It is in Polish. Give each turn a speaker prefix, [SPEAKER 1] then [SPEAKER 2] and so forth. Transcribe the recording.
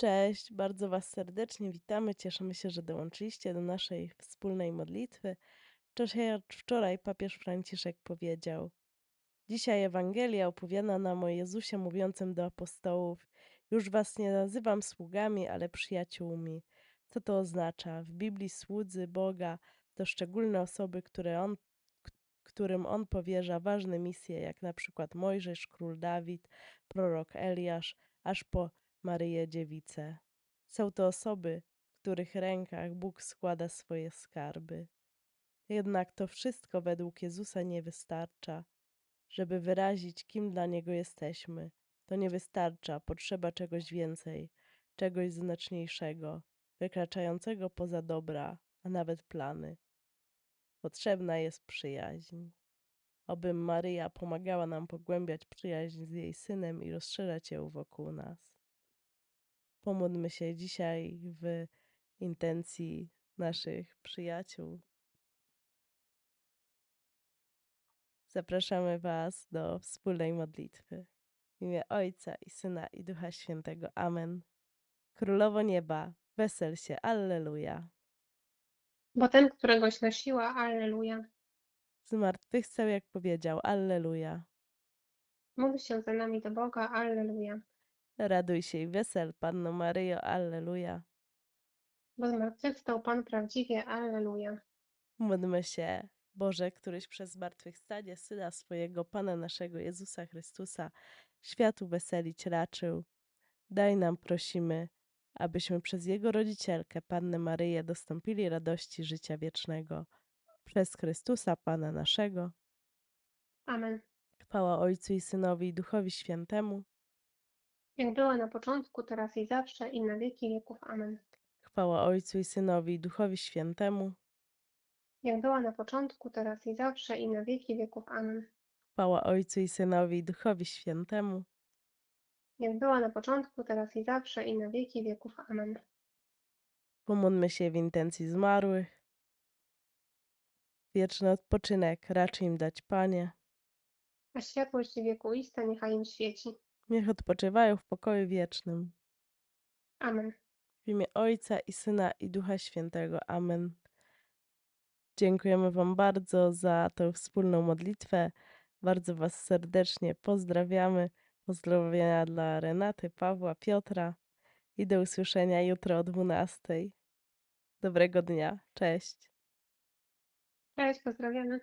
[SPEAKER 1] Cześć, bardzo Was serdecznie witamy. Cieszymy się, że dołączyliście do naszej wspólnej modlitwy. Wczoraj, wczoraj papież Franciszek powiedział: Dzisiaj Ewangelia opowiada nam o Jezusie mówiącym do apostołów: Już Was nie nazywam sługami, ale przyjaciółmi. Co to oznacza? W Biblii słudzy Boga to szczególne osoby, które on, którym On powierza ważne misje, jak na przykład Mojżesz, król Dawid, prorok Eliasz, aż po Maryję Dziewicę. Są to osoby, w których rękach Bóg składa swoje skarby. Jednak to wszystko według Jezusa nie wystarcza. Żeby wyrazić, kim dla Niego jesteśmy, to nie wystarcza, potrzeba czegoś więcej, czegoś znaczniejszego, wykraczającego poza dobra, a nawet plany. Potrzebna jest przyjaźń. Oby Maryja pomagała nam pogłębiać przyjaźń z jej synem i rozszerzać ją wokół nas. Pomódlmy się dzisiaj w intencji naszych przyjaciół. Zapraszamy Was do wspólnej modlitwy. W imię Ojca i Syna i Ducha Świętego. Amen. Królowo Nieba, wesel się, Alleluja.
[SPEAKER 2] Bo ten, któregoś nosiła, Alleluja.
[SPEAKER 1] Zmartwychwstał, jak powiedział, Alleluja.
[SPEAKER 2] Módl się za nami do Boga, Alleluja.
[SPEAKER 1] Raduj się i wesel, Panno Maryjo, Alleluja.
[SPEAKER 2] Bo zmartwychwstał Pan prawdziwie, Alleluja.
[SPEAKER 1] Módlmy się, Boże, któryś przez zmartwychwstanie Syna swojego, Pana naszego Jezusa Chrystusa, światu weselić raczył. Daj nam, prosimy, abyśmy przez Jego rodzicielkę, Pannę Maryję, dostąpili radości życia wiecznego. Przez Chrystusa, Pana naszego.
[SPEAKER 2] Amen.
[SPEAKER 1] Chwała Ojcu i Synowi i Duchowi Świętemu.
[SPEAKER 2] Jak była na początku, teraz i zawsze, i na wieki wieków. Amen.
[SPEAKER 1] Chwała Ojcu i Synowi i Duchowi Świętemu.
[SPEAKER 2] Jak była na początku, teraz i zawsze, i na wieki wieków. Amen.
[SPEAKER 1] Chwała Ojcu i Synowi i Duchowi Świętemu.
[SPEAKER 2] Jak była na początku, teraz i zawsze, i na wieki wieków. Amen.
[SPEAKER 1] Pomódlmy się w intencji zmarłych. Wieczny odpoczynek racz im dać, Panie.
[SPEAKER 2] A światłość wiekuista niechaj im świeci.
[SPEAKER 1] Niech odpoczywają w pokoju wiecznym.
[SPEAKER 2] Amen.
[SPEAKER 1] W imię Ojca i Syna i Ducha Świętego. Amen. Dziękujemy Wam bardzo za tę wspólną modlitwę. Bardzo Was serdecznie pozdrawiamy. Pozdrowienia dla Renaty, Pawła, Piotra i do usłyszenia jutro o 12. Dobrego dnia. Cześć.
[SPEAKER 2] Cześć, pozdrawiamy.